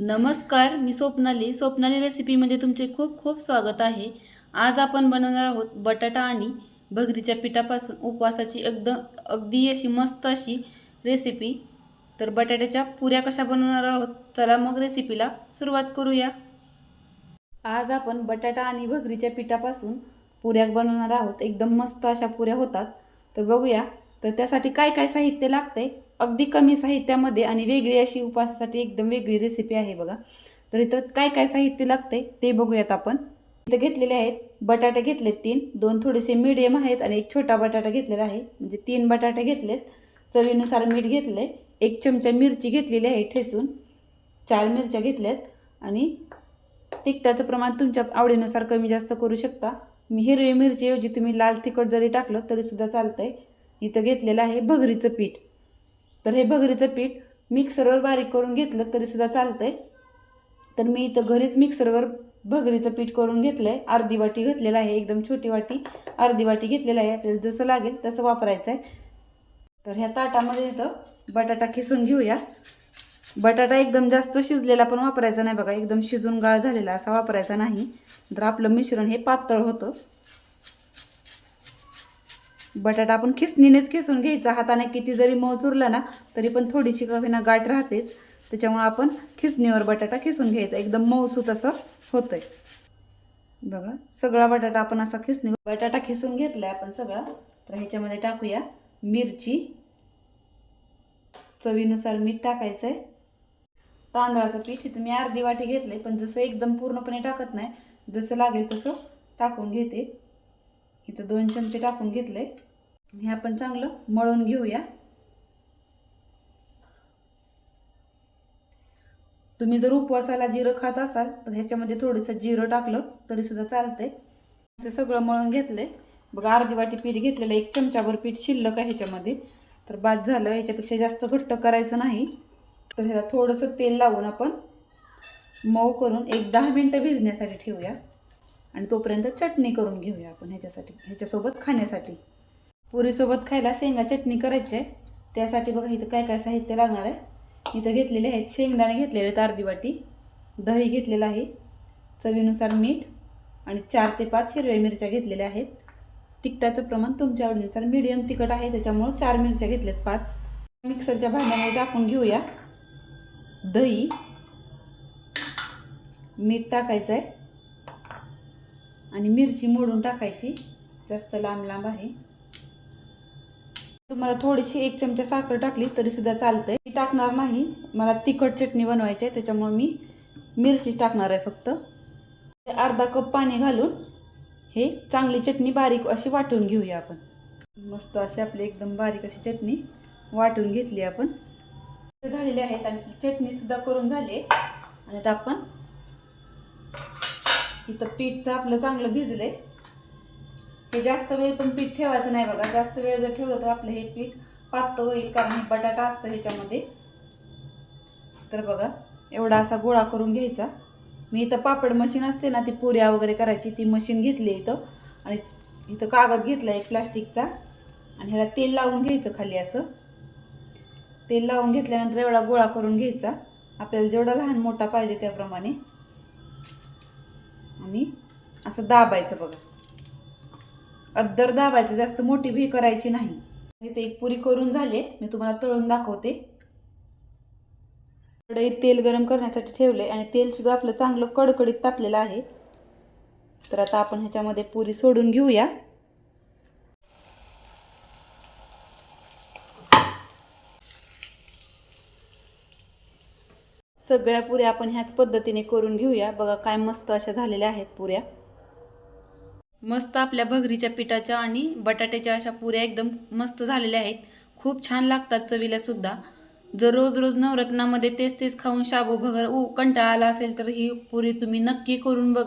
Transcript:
नमस्कार मी स्वप्नाली. स्वप्नाली रेसिपीमध्ये तुमचे खूप खूप स्वागत आहे. आज आपण बनवणार आहोत बटाटा आणि भगरीच्या पिठापासून उपवासाची एकदम अगदी अशी मस्त अशी रेसिपी. तर बटाट्याच्या पुऱ्या कशा बनवणार आहोत? चला मग रेसिपीला सुरुवात करूया. आज आपण बटाटा आणि भगरीच्या पिठापासून पुऱ्या बनवणार आहोत. एकदम मस्त अशा पुऱ्या होतात. तर बघूया तर त्यासाठी काय काय साहित्य लागतंय? अगदी कमी साहित्यामध्ये आणि वेगळी अशी उपवासासाठी एकदम वेगळी रेसिपी आहे बघा. तर इथं काय काय साहित्य लागतंय ते बघूयात आपण. इथं घेतलेले आहेत बटाटे घेतलेत तीन दोन थोडेसे मीडियम आहेत आणि एक छोटा बटाटा घेतलेला आहे. म्हणजे तीन बटाटे घेतलेत. चवीनुसार मीठ घेतलं आहे एक चमचा मिरची घेतलेली आहे ठेचून. चार मिरच्या घेतल्यात. आणि तिखटाचं प्रमाण तुमच्या आवडीनुसार कमी जास्त करू शकता. मी हिरवी मिरचीऐवजी तुम्ही लाल तिखट जरी टाकलं तरीसुद्धा चालतं आहे इथं घेतलेलं आहे भगरीचं पीठ. तर हे भगरीचं पीठ मिक्सरवर बारीक करून घेतलं तरीसुद्धा चालतंय. तर मी इथं घरीच मिक्सरवर भगरीचं पीठ करून घेतलं आहे अर्धी वाटी घेतलेलं आहे एकदम छोटी वाटी. अर्धी वाटी घेतलेलं आहे आपल्याला जसं लागेल तसं वापरायचं आहे तर ह्या ताटामध्ये इथं बटाटा किसून घेऊया. बटाटा एकदम जास्त शिजलेला पण वापरायचा नाही बघा एकदम शिजून गाळ झालेला असा वापरायचा नाही. तर आपलं मिश्रण हे पातळ होतं. बटाटा आपण खिसणीनेच खिसून घ्यायचा. हाताने किती जरी मऊ चुरला ना तरी पण थोडीशी कवीना गाठ राहतेच. त्याच्यामुळं आपण खिसणीवर बटाटा खिसून घ्यायचा. एकदम मऊसूत असं होतंय. बघा सगळा बटाटा आपण असा खिसणी बटाटा खिसून घेतलाय आपण सगळा. तर ह्याच्यामध्ये टाकूया मिरची. चवीनुसार मीठ टाकायचं आहे तांदळाचं पीठ इथं मी अर्धी वाटी घेतलंय पण जसं एकदम पूर्णपणे टाकत नाही जसं लागेल तसं टाकून घेते. इथं दोन चमचे टाकून घेतले. हे आपण चांगलं मळून घेऊया. तुम्ही जर उपवासाला जिरं खात असाल तर ह्याच्यामध्ये थोडंसं जिरं टाकलं तरीसुद्धा चालतंय. ते सगळं मळून घेतले बघा अर्धी वाटी पीठ घेतलेलं एक चमचाभर पीठ शिल्लक आहे ह्याच्यामध्ये. तर बाद झालं ह्याच्यापेक्षा जास्त घट्ट करायचं नाही. तर ह्याला थोडंसं तेल लावून आपण मऊ करून एक दहा मिनटं भिजण्यासाठी ठेवूया. आणि तोपर्यंत चटणी करून घेऊया आपण ह्याच्यासाठी ह्याच्यासोबत खाण्यासाठी. पुरीसोबत खायला शेंगा चटणी करायची. आहे त्यासाठी बघा इथं काय काय साहित्य लागणार आहे. इथं घेतलेले आहेत शेंगदाणे घेतलेले आहेत अर्धी वाटी. दही घेतलेलं आहे. चवीनुसार मीठ आणि चार ते पाच हिरव्या मिरच्या घेतलेल्या आहेत. तिखटाचं प्रमाण तुमच्या आवडीनुसार मीडियम तिखट आहे त्याच्यामुळं चार मिरच्या घेतल्यात पाच. मिक्सरच्या भांड्यामध्ये टाकून घेऊया. दही. मीठ टाकायचं आहे आणि मिरची मोडून टाकायची. जास्त लांब लांब आहे. तुम्हाला थोडीशी एक चमचा साखर टाकली तरी सुद्धा चालतंय. मी टाकणार नाही. मला तिखट चटणी बनवायची आहे त्याच्यामुळे मी मिरची टाकणार आहे फक्त. अर्धा कप पाणी घालून हे चांगली चटणी बारीक अशी वाटून घेऊया आपण. मस्त अशी आपली एकदम बारीक अशी चटणी वाटून घेतली आपण. झालेली आहेत आणि चटणी सुद्धा करून झाली आणि आता आपण इथं पीठचं आपलं चांगलं भिजलंय. हे जास्त वेळ पण पीठ ठेवायचं नाही बघा. जास्त वेळ जर ठेवलं तर आपलं हे पीठ पातळ होईल कारण हे बटाटा असतं ह्याच्यामध्ये. तर बघा एवढा असा गोळा करून घ्यायचा. मी इथं पापड मशीन असते ना ती पुऱ्या वगैरे करायची ती मशीन घेतली इथं. आणि इथं कागद घेतला एक प्लास्टिकचा. आणि ह्याला तेल लावून घ्यायचं खाली असं. तेल लावून घेतल्यानंतर एवढा गोळा करून घ्यायचा. आपल्याला जेवढा लहान मोठा पाहिजे त्याप्रमाणे. आणि असं दाबायचं बघा. अद्दर दाबायचं जास्त मोठी भी करायची नाही. इथे एक पुरी करून झाले मी तुम्हाला तळून दाखवते. कढईत तेल गरम करण्यासाठी ठेवले आणि तेलसुद्धा आपलं चांगलं कडकडीत तापलेलं आहे. तर आता आपण ह्याच्यामध्ये पुरी सोडून घेऊया. सगळ्या पुऱ्या आपण ह्याच पद्धतीने करून घेऊया. बघा काय मस्त अशा झालेल्या आहेत पुऱ्या. मस्त आपल्या भगरीच्या पिठाच्या आणि बटाट्याच्या अशा पुऱ्या एकदम मस्त झालेल्या आहेत. खूप छान लागतात चवीला सुद्धा. जर रोज रोज नवरत्नामध्ये तेच तेच खाऊन शाबू भगर ओ कंटाळा आला असेल तर ही पुरी तुम्ही नक्की करून बघा.